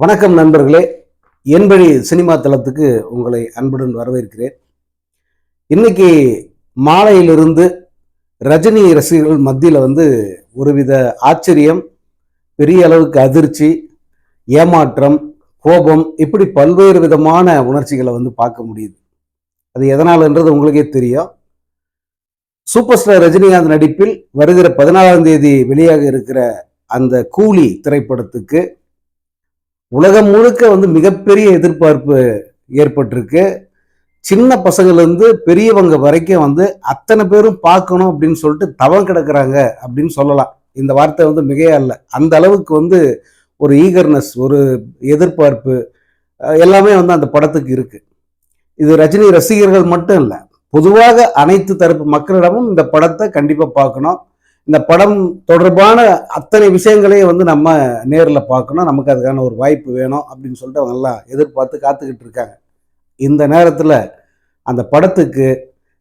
வணக்கம் நண்பர்களே. என்பழி சினிமா தளத்துக்கு உங்களை அன்புடன் வரவேற்கிறேன். இன்னைக்கு மாலையிலிருந்து ரஜினி ரசிகர்கள் மத்தியில் வந்து ஒருவித ஆச்சரியம் பெரிய அளவுக்கு அதிர்ச்சி ஏமாற்றம் கோபம் இப்படி பல்வேறு விதமான உணர்ச்சிகளை வந்து பார்க்க முடியுது. அது எதனாலன்றது உங்களுக்கே தெரியும். சூப்பர் ஸ்டார் ரஜினிகாந்த் நடிப்பில் வருகிற பதினாலாம் தேதி வெளியாக இருக்கிற அந்த கூலி திரைப்படத்துக்கு உலகம் முழுக்க வந்து மிகப்பெரிய எதிர்பார்ப்பு ஏற்பட்டிருக்கு. சின்ன பசங்கள்லேருந்து பெரியவங்க வரைக்கும் வந்து அத்தனை பேரும் பார்க்கணும் அப்படின்னு சொல்லிட்டு தவம் கிடக்குறாங்க அப்படின்னு சொல்லலாம். இந்த வார்த்தை வந்து மிகையா இல்லை. அந்த அளவுக்கு வந்து ஒரு ஈகர்னஸ் ஒரு எதிர்பார்ப்பு எல்லாமே வந்து அந்த படத்துக்கு இருக்குது இது ரஜினி ரசிகர்கள் மட்டும் இல்லை பொதுவாக அனைத்து தரப்பு மக்களிடமும் இந்த படத்தை கண்டிப்பாக பார்க்கணும். இந்த படம் தொடர்பான அத்தனை விஷயங்களையும் வந்து நம்ம நேரில் பார்க்கணும். நமக்கு அதுக்கான ஒரு வாய்ப்பு வேணும் அப்படின்னு சொல்லிட்டு அவங்க எல்லாம் எதிர்பார்த்து காத்துக்கிட்டு இருக்காங்க. இந்த நேரத்தில் அந்த படத்துக்கு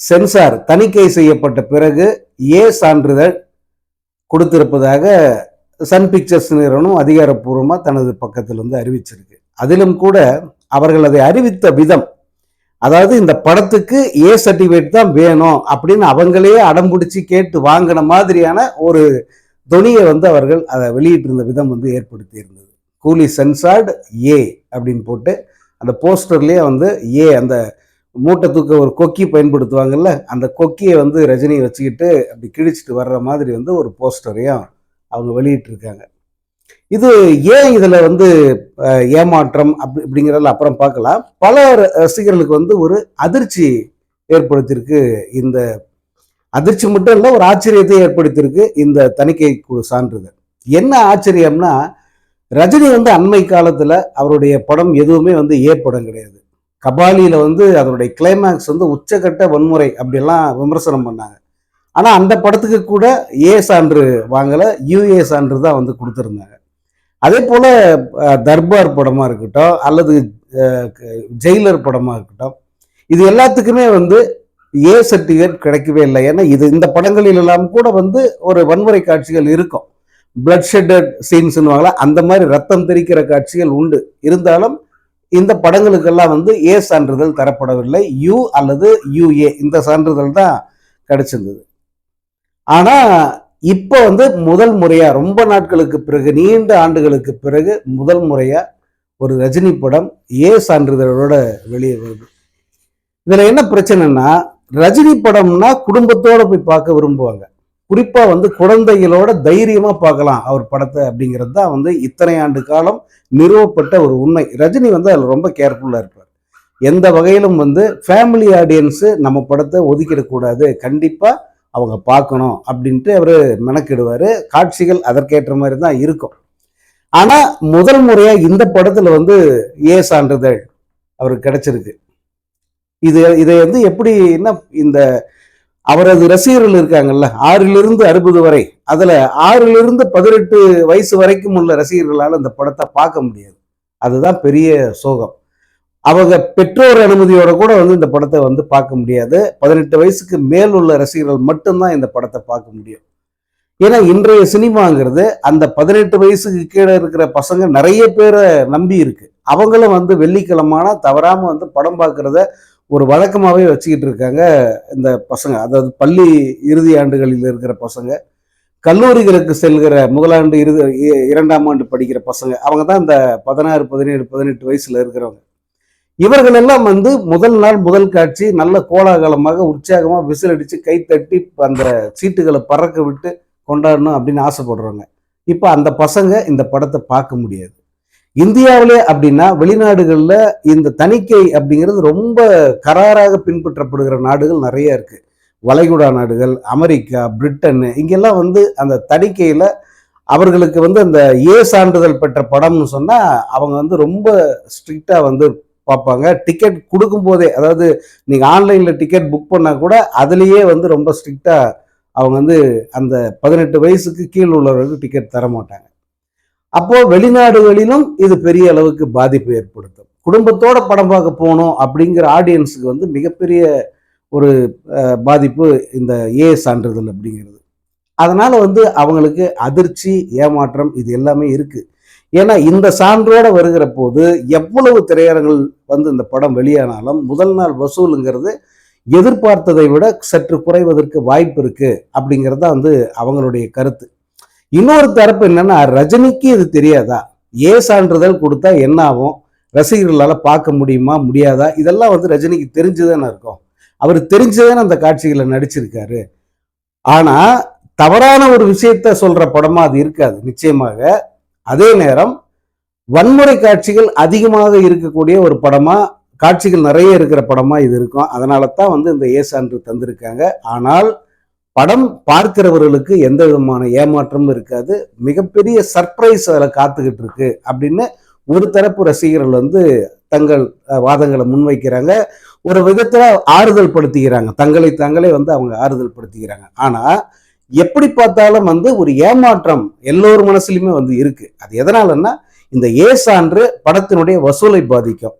சென்சார் தணிக்கை செய்யப்பட்ட பிறகு ஏ சான்றிதழ் கொடுத்திருப்பதாக சன் பிக்சர்ஸ் நிறுவனம் அதிகாரப்பூர்வமாக தனது பக்கத்தில் வந்து அறிவிச்சிருக்கு. அதிலும் கூட அவர்கள் அதை அறிவித்த விதம் அதாவது இந்த படத்துக்கு ஏ சர்டிஃபிகேட் தான் வேணும் அப்படின்னு அவங்களே அடம்பிடிச்சி கேட்டு வாங்கின மாதிரியான ஒரு தொனியை வந்து அவர்கள் அதை வெளியிட்டிருந்த விதம் வந்து ஏற்படுத்தி இருந்தது. கூலி சென்சார்டு ஏ அப்படின்னு போட்டு அந்த போஸ்டர்லேயே வந்து ஏ அந்த மூட்டை தூக்க ஒரு கொக்கி பயன்படுத்துவாங்கல்ல அந்த கொக்கியை வந்து ரஜினி வச்சுக்கிட்டு அப்படி கிழிச்சிட்டு வர்ற மாதிரி வந்து ஒரு போஸ்டரையும் அவங்க வெளியிட்டிருக்காங்க. இது ஏன் இதில் வந்து ஏமாற்றம் அப்படி இப்படிங்கிறதுல அப்புறம் பார்க்கலாம். பல ர- ரசிகர்களுக்கு வந்து ஒரு அதிர்ச்சி ஏற்படுத்தியிருக்கு. இந்த அதிர்ச்சி மட்டும் இல்லை ஒரு ஆச்சரியத்தை ஏற்படுத்தியிருக்கு இந்த தணிக்கை குழு சான்றிதழ். என்ன ஆச்சரியம்னா ரஜினி வந்து அண்மை காலத்தில் அவருடைய படம் எதுவுமே வந்து ஏ படம் கிடையாது. கபாலியில் வந்து அதனுடைய கிளைமேக்ஸ் வந்து உச்சக்கட்ட வன்முறை அப்படிலாம் விமர்சனம் பண்ணாங்க. ஆனால் அந்த படத்துக்கு கூட ஏ சான்று வாங்கலை யூஏ சான்று தான் வந்து கொடுத்துருந்தாங்க. அதே போல் தர்பார் படமாக இருக்கட்டும் அல்லது ஜெயிலர் படமாக இருக்கட்டும் இது எல்லாத்துக்குமே வந்து ஏ சர்டிஃபிகேட் கிடைக்கவே இல்லை. ஏன்னா இது இந்த படங்களில் எல்லாம் கூட வந்து ஒரு வன்முறை காட்சிகள் இருக்கும். பிளட் ஷெட்டட் சீன்ஸ்னுவாங்களா அந்த மாதிரி ரத்தம் தெரிக்கிற காட்சிகள் உண்டு. இருந்தாலும் இந்த படங்களுக்கெல்லாம் வந்து ஏ சான்றிதழ் தரப்படவில்லை. யூ அல்லது யூஏ இந்த சான்றிதழ் தான் கிடைச்சிருந்தது. ஆனால் இப்போ வந்து முதல் முறையாக ரொம்ப நாட்களுக்கு பிறகு நீண்ட ஆண்டுகளுக்கு பிறகு முதல் முறையாக ஒரு ரஜினி படம் ஏ சான்றிதழோட வெளியே வருது. இதில் என்ன பிரச்சனைனா ரஜினி படம்னா குடும்பத்தோடு போய் பார்க்க விரும்புவாங்க. குறிப்பாக வந்து குழந்தைகளோட தைரியமாக பார்க்கலாம் அவர் படத்தை அப்படிங்கிறது தான் வந்து இத்தனை ஆண்டு காலம் நிறுவப்பட்ட ஒரு உண்மை. ரஜினி வந்து அதில் ரொம்ப கேர்ஃபுல்லாக இருப்பார். எந்த வகையிலும் வந்து ஃபேமிலி ஆடியன்ஸு நம்ம படத்தை ஒதுக்கிடக்கூடாது. கண்டிப்பாக அவங்க பார்க்கணும் அப்படின்ட்டு அவர் மெனக்கிடுவார். காட்சிகள் அதற்கேற்ற மாதிரி தான் இருக்கும். ஆனால் முதல் முறையாக இந்த படத்தில் வந்து ஏ சான்றிதழ் அவருக்கு கிடைச்சிருக்கு. இது இதை வந்து எப்படின்னா இந்த அவரது ரசிகர்கள் இருக்காங்கல்ல ஆறிலிருந்து அறுபது வரை அதில் ஆறிலிருந்து பதினெட்டு வயசு வரைக்கும் உள்ள ரசிகர்களால் இந்த படத்தை பார்க்க முடியாது. அதுதான் பெரிய சோகம். அவங்க பெற்றோர் அனுமதியோட கூட வந்து இந்த படத்தை வந்து பார்க்க முடியாது. பதினெட்டு வயசுக்கு மேல் உள்ள ரசிகர்கள் மட்டும்தான் இந்த படத்தை பார்க்க முடியும். ஏன்னா இன்றைய சினிமாங்கிறது அந்த பதினெட்டு வயசுக்கு கீழே இருக்கிற பசங்க நிறைய பேரை நம்பி இருக்கு. அவங்களும் வந்து வெள்ளிக்கிழமான தவறாமல் வந்து படம் பார்க்கறத ஒரு வழக்கமாகவே வச்சுக்கிட்டு இருக்காங்க இந்த பசங்க. அதாவது பள்ளி இறுதி ஆண்டுகளில் இருக்கிற பசங்க கல்லூரிகளுக்கு செல்கிற முதலாண்டு இறுதி இ- இரண்டாம் ஆண்டு படிக்கிற பசங்க அவங்க தான் இந்த பதினாறு பதினேழு பதினெட்டு வயசில் இருக்கிறவங்க. இவர்கள் எல்லாம் வந்து முதல் நாள் முதல் காட்சி நல்ல கோலாகலமாக உற்சாகமாக விசில் அடித்து கை தட்டி அந்த சீட்டுகளை பறக்க விட்டு கொண்டாடணும் அப்படின்னு ஆசைப்படுறாங்க. இப்போ அந்த பசங்க இந்த படத்தை பார்க்க முடியாது. இந்தியாவிலே அப்படின்னா வெளிநாடுகளில் இந்த தணிக்கை அப்படிங்கிறது ரொம்ப கராராக பின்பற்றப்படுகிற நாடுகள் நிறைய இருக்கு. வளைகுடா நாடுகள் அமெரிக்கா பிரிட்டன் இங்கெல்லாம் வந்து அந்த தணிக்கையில் அவர்களுக்கு வந்து அந்த ஏ சான்றிதழ் பெற்ற படம்னு சொன்னால் அவங்க வந்து ரொம்ப ஸ்ட்ரிக்டாக வந்து பார்ப்பாங்க. டிக்கெட் கொடுக்கும் போதே அதாவது நீங்கள் ஆன்லைனில் டிக்கெட் புக் பண்ணால் கூட அதுலேயே வந்து ரொம்ப ஸ்ட்ரிக்டாக அவங்க வந்து அந்த பதினெட்டு வயசுக்கு கீழ் உள்ளவர்களுக்கு டிக்கெட் தர மாட்டாங்க. அப்போது வெளிநாடுகளிலும் இது பெரிய அளவுக்கு பாதிப்பு ஏற்படுத்தும். குடும்பத்தோட படம் பார்க்க போகணும் அப்படிங்கிற ஆடியன்ஸுக்கு வந்து மிகப்பெரிய ஒரு பாதிப்பு இந்த ஏ சான்றிதழ் அப்படிங்கிறது. அதனால் வந்து அவங்களுக்கு அதிர்ச்சி ஏமாற்றம் இது எல்லாமே இருக்குது ஏன்னா இந்த சான்றோட வருகிற போது எவ்வளவு திரையரங்கள் வந்து இந்த படம் வெளியானாலும் முதல் நாள் வசூலுங்கிறது எதிர்பார்த்ததை விட சற்று குறைவதற்கு வாய்ப்பு இருக்கு அப்படிங்கிறது தான் வந்து அவங்களுடைய கருத்து. இன்னொரு தரப்பு என்னன்னா ரஜினிக்கு இது தெரியாதா? ஏ சான்றிதழ் கொடுத்தா என்ன ஆகும்? ரசிகர்களால் பார்க்க முடியுமா? முடியாதா? இதெல்லாம் வந்து ரஜினிக்கு தெரிஞ்சுதானே இருக்கும். அவர் தெரிஞ்சுதானே அந்த காட்சிகளை நடிச்சிருக்காரு. ஆனால் தவறான ஒரு விஷயத்த சொல்ற படமா அது இருக்காது நிச்சயமாக. அதே நேரம் வன்முறை காட்சிகள் அதிகமாக இருக்கக்கூடிய ஒரு படமா காட்சிகள் நிறைய இருக்கிற படமா இது இருக்கும். அதனால தான் வந்து இந்த ஏ சான்று தந்திருக்காங்க. ஆனால் படம் பார்க்கிறவர்களுக்கு எந்த விதமான ஏமாற்றமும் இருக்காது. மிகப்பெரிய சர்ப்ரைஸ் அதில் காத்துக்கிட்டு இருக்கு அப்படின்னு ஒரு தரப்பு ரசிகர்கள் வந்து தங்கள் வாதங்களை முன்வைக்கிறாங்க. ஒரு விதத்தில் ஆறுதல் படுத்திக்கிறாங்க தங்களை தங்களே வந்து அவங்க ஆறுதல் படுத்திக்கிறாங்க ஆனால் எப்படி பார்த்தாலும் வந்து ஒரு ஏமாற்றம் எல்லோரு மனசுலையுமே வந்து இருக்கு. அது எதனாலன்னா இந்த ஏ சான்று படத்தினுடைய வசூலை பாதிக்கும்.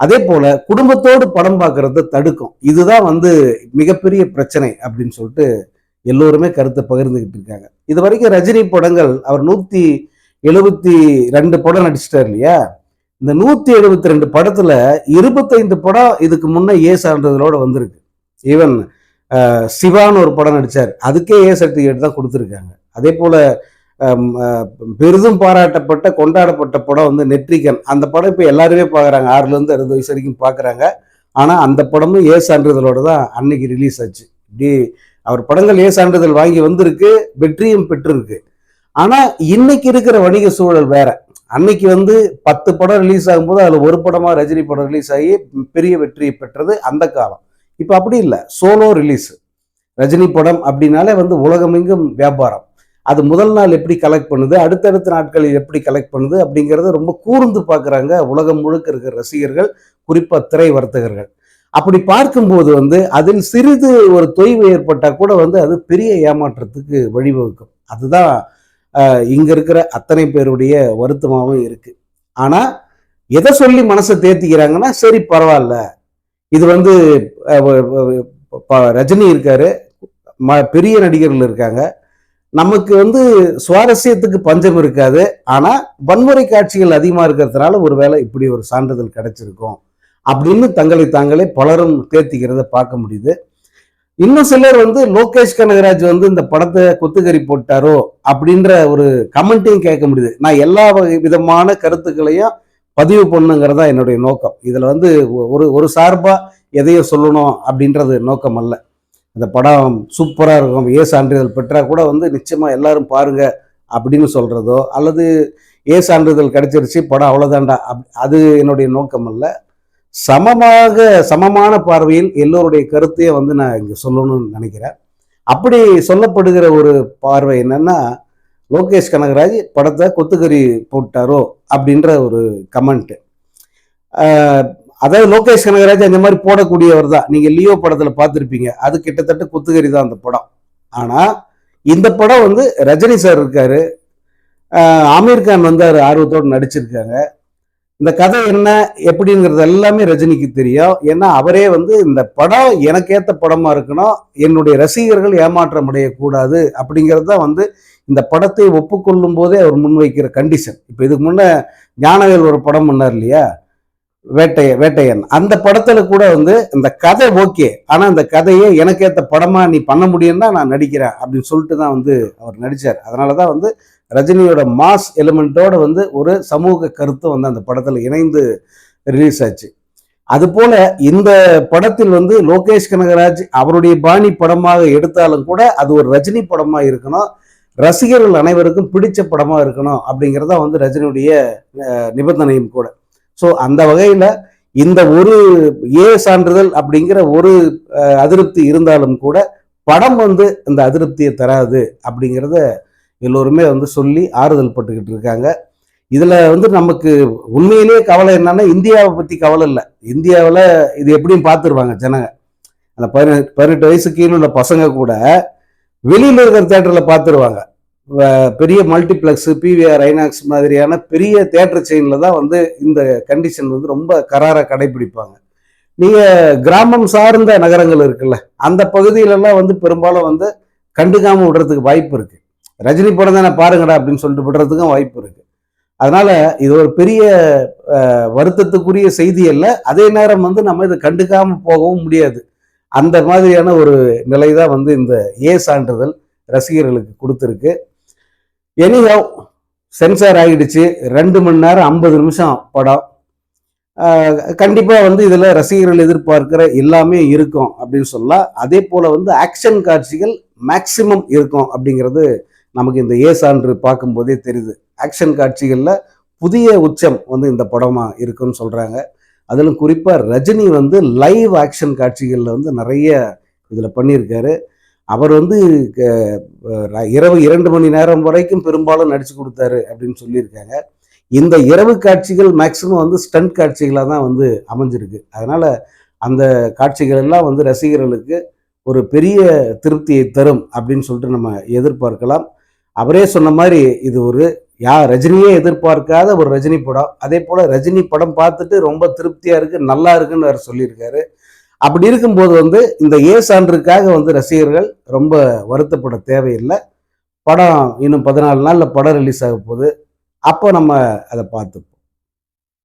அதே போல குடும்பத்தோடு படம் பார்க்கறத தடுக்கும். இதுதான் வந்து மிகப்பெரிய பிரச்சனை அப்படின்னு சொல்லிட்டு எல்லோருமே கருத்தை பகிர்ந்துகிட்டு இருக்காங்க. இது வரைக்கும் ரஜினி படங்கள் அவர் நூத்தி எழுபத்தி ரெண்டு படம் நடிச்சிட்டார் இல்லையா? இந்த நூத்தி எழுபத்தி ரெண்டு படத்துல இருபத்தைந்து படம் இதுக்கு முன்னே ஏ சான்றிதழோட வந்திருக்கு. ஈவன் சிவான்னு ஒரு படம் நடித்தார் அதுக்கே ஏ சர்டிஃபிகேட் தான் கொடுத்துருக்காங்க. அதே போல் பெரிதும் பாராட்டப்பட்ட கொண்டாடப்பட்ட படம் வந்து நெற்றிகன் அந்த படம் இப்போ எல்லாருமே பார்க்குறாங்க ஆறுலேருந்து அறுபது வயசு வரைக்கும் பார்க்குறாங்க ஆனால் அந்த படமும் ஏ சான்றிதழோட தான் அன்னைக்கு ரிலீஸ் ஆச்சு. இப்படி அவர் படங்கள் ஏ சான்றிதழ் வாங்கி வந்திருக்கு வெற்றியும் பெற்றிருக்கு. ஆனால் இன்னைக்கு இருக்கிற வணிக சூழல் வேற. அன்னைக்கு வந்து பத்து படம் ரிலீஸ் ஆகும்போது அதில் ஒரு படமாக ரஜினி படம் ரிலீஸ் ஆகி பெரிய வெற்றியை பெற்றது அந்த காலம். இப்போ அப்படி இல்லை. சோலோ ரிலீஸ் ரஜினி படம் அப்படின்னாலே வந்து உலகமெங்கும் வியாபாரம். அது முதல் நாள் எப்படி கலெக்ட் பண்ணுது அடுத்தடுத்த நாட்களில் எப்படி கலெக்ட் பண்ணுது அப்படிங்கிறத ரொம்ப கூர்ந்து பார்க்குறாங்க உலகம் முழுக்க இருக்கிற ரசிகர்கள் குறிப்பாக திரை வர்த்தகர்கள். அப்படி பார்க்கும்போது வந்து அதில் சிறிது ஒரு தொய்வு ஏற்பட்டால் கூட வந்து அது பெரிய ஏமாற்றத்துக்கு வழிவகுக்கும். அதுதான் இங்கே இருக்கிற அத்தனை பேருடைய வருத்தமாகவும் இருக்குது ஆனால் எதை சொல்லி மனசை தேத்திக்கிறாங்கன்னா சரி பரவாயில்ல. இது வந்து ப- ரஜினி இருக்காரு. ம- பெரிய நடிகர்கள் இருக்காங்க. நமக்கு வந்து சுவாரஸ்யத்துக்கு பஞ்சம் இருக்காது. ஆனால் வன்முறை காட்சிகள் அதிகமாக இருக்கிறதுனால ஒரு வேளை இப்படி ஒரு சான்றிதழ் கிடைச்சிருக்கும் அப்படின்னு தங்களை தாங்களே பலரும் தேர்த்திக்கிறத பார்க்க முடியுது. இன்னும் சிலர் வந்து லோகேஷ் கனகராஜ் வந்து இந்த படத்தை கொத்துக்கறி போட்டாரோ அப்படின்ற ஒரு கமெண்ட்டையும் கேட்க முடியுது. நான் எல்லா வகை விதமான கருத்துக்களையும் பதிவு பண்ணுங்கிறதா என்னுடைய நோக்கம். இதில் வந்து ஒரு ஒரு சார்பாக எதையும் சொல்லணும் அப்படின்றது நோக்கம் அல்ல. இந்த படம் சூப்பராக இருக்கும். ஏ சான்றிதழ் பெற்றால் கூட வந்து நிச்சயமாக எல்லாரும் பாருங்க அப்படின்னு சொல்கிறதோ அல்லது ஏ சான்றிதழ் கிடைச்சிருச்சு படம் அவ்வளோதாண்டா அப் அது என்னுடைய நோக்கம் அல்ல. சமமாக சமமான பார்வையில் எல்லோருடைய கருத்தையே வந்து நான் இங்கே சொல்லணும்னு நினைக்கிறேன். அப்படி சொல்லப்படுகிற ஒரு பார்வை என்னென்னா லோகேஷ் கனகராஜ் படத்தை கொத்துக்கறி போட்டாரோ அப்படின்ற ஒரு கமெண்ட்டு அதாவது லோகேஷ் கனகராஜ் அந்த மாதிரி போடக்கூடியவர் தான். நீங்கள் லியோ படத்தில் பார்த்துருப்பீங்க. அது கிட்டத்தட்ட கொத்துக்கறி தான் அந்த படம். ஆனால் இந்த படம் வந்து ரஜினி சார் இருக்காரு. ஆமீர் கான் வந்து அவர் ஆர்வத்தோடு நடிச்சிருக்காங்க. இந்த கதை என்ன எப்படிங்கிறது எல்லாமே ரஜினிக்கு தெரியும். ஏன்னா அவரே வந்து இந்த படம் எனக்கு படமாக இருக்கணும். என்னுடைய ரசிகர்கள் ஏமாற்றம் அடையக்கூடாது அப்படிங்கிறது தான் வந்து இந்த படத்தை ஒப்புக்கொள்ளும் போதே அவர் முன்வைக்கிற கண்டிஷன் இப்போ இதுக்கு முன்னே ஞானவேல் ஒரு படம் பண்ணார் இல்லையா? வேட்டைய வேட்டையன். அந்த படத்துல கூட வந்து இந்த கதை ஓகே ஆனா இந்த கதையை எனக்கு ஏத்த படமா நீ பண்ண முடியும்னா நான் நடிக்கிறேன் அப்படின்னு சொல்லிட்டு தான் வந்து அவர் நடிச்சார். அதனாலதான் வந்து ரஜினியோட மாஸ் எலிமெண்ட்டோட வந்து ஒரு சமூக கருத்து வந்து அந்த படத்துல இணைந்து ரிலீஸ் ஆச்சு. அது போல இந்த படத்தில் வந்து லோகேஷ் கனகராஜ் அவருடைய பாணி படமாக எடுத்தாலும் கூட அது ஒரு ரஜினி படமா இருக்கணும். ரசிகர்கள் அனைவருக்கும் பிடிச்ச படமாக இருக்கணும் அப்படிங்கிறதா வந்து ரஜினியுடைய நிபந்தனையும் கூட. ஸோ அந்த வகையில் இந்த ஒரு ஏ சான்றிதழ் அப்படிங்கிற ஒரு அதிருப்தி இருந்தாலும் கூட படம் வந்து இந்த அதிருப்தியை தராது அப்படிங்கிறத எல்லோருமே வந்து சொல்லி ஆறுதல் பட்டுக்கிட்டு இருக்காங்க. இதில் வந்து நமக்கு உண்மையிலேயே கவலை என்னன்னா இந்தியாவை பற்றி கவலை இல்லை. இந்தியாவில் இது எப்படியும் பார்த்துருவாங்க ஜனங்க. அந்த பதினெட்டு பதினெட்டு வயசு கீழே உள்ள பசங்க கூட வெளியில் இருக்கிற தேட்டரில் பார்த்துருவாங்க பெரிய மல்டிப்ளெக்ஸு பிவிஆர் ஐநாக்ஸ் மாதிரியான பெரிய தேட்டர் செயினில் தான் வந்து இந்த கண்டிஷன் வந்து ரொம்ப கராராக கடைபிடிப்பாங்க. நீங்கள் கிராமம் சார்ந்த நகரங்கள் இருக்குல்ல அந்த பகுதியிலெல்லாம் வந்து பெரும்பாலும் வந்து கண்டுக்காமல் விடுறதுக்கு வாய்ப்பு இருக்குது ரஜினி படம் தானே பாருங்கடா அப்படின்னு சொல்லிட்டு விடுறதுக்கும் வாய்ப்பு இருக்குது அதனால் இது ஒரு பெரிய வருத்தத்துக்குரிய செய்தி அல்ல அதே நேரம் வந்து நம்ம இதை கண்டுக்காமல் போகவும் முடியாது. அந்த மாதிரியான ஒரு நிலை தான் வந்து இந்த ஏ சான்றிதழ் ரசிகர்களுக்கு கொடுத்துருக்கு. எனிஹவ் சென்சார் ஆகிடுச்சு ரெண்டு மணி நேரம் ஐம்பது நிமிஷம் படம். கண்டிப்பாக வந்து இதில் ரசிகர்கள் எதிர்பார்க்கிற எல்லாமே இருக்கும் அப்படின்னு சொல்லலாம் அதே போல் வந்து ஆக்ஷன் காட்சிகள் மேக்சிமம் இருக்கும் அப்படிங்கிறது நமக்கு இந்த ஏ சான்று பார்க்கும்போதே தெரியுது. ஆக்ஷன் காட்சிகளில் புதிய உச்சம் வந்து இந்த படமாக இருக்குன்னு சொல்கிறாங்க அதிலும் குறிப்பாக ரஜினி வந்து லைவ் ஆக்ஷன் காட்சிகளில் வந்து நிறைய இதில் பண்ணியிருக்காரு. அவர் வந்து க- இரவு இரண்டு மணி நேரம் வரைக்கும் பெரும்பாலும் நடிச்சு கொடுத்தாரு அப்படின்னு சொல்லியிருக்காங்க. இந்த இரவு காட்சிகள் மேக்சிமம் வந்து ஸ்டண்ட் காட்சிகளாக தான் வந்து அமைஞ்சிருக்கு. அதனால் அந்த காட்சிகள் எல்லாம் வந்து ரசிகர்களுக்கு ஒரு பெரிய திருப்தியை தரும் அப்படின்னு சொல்லிட்டு நம்ம எதிர்பார்க்கலாம். அவரே சொன்ன மாதிரி இது ஒரு யா ரஜினியே எதிர்பார்க்காத ஒரு ரஜினி படம். அதே போல் ரஜினி படம் பார்த்துட்டு ரொம்ப திருப்தியாக இருக்குது நல்லா இருக்குன்னு அவர் சொல்லியிருக்காரு. அப்படி இருக்கும்போது வந்து இந்த ஏ சான்றுக்காக வந்து ரசிகர்கள் ரொம்ப வருத்தப்பட தேவையில்லை. படம் இன்னும் பதினாலு நாளில் படம் ரிலீஸ் ஆக போகுது. அப்போ நம்ம அதை பார்த்துப்போம்.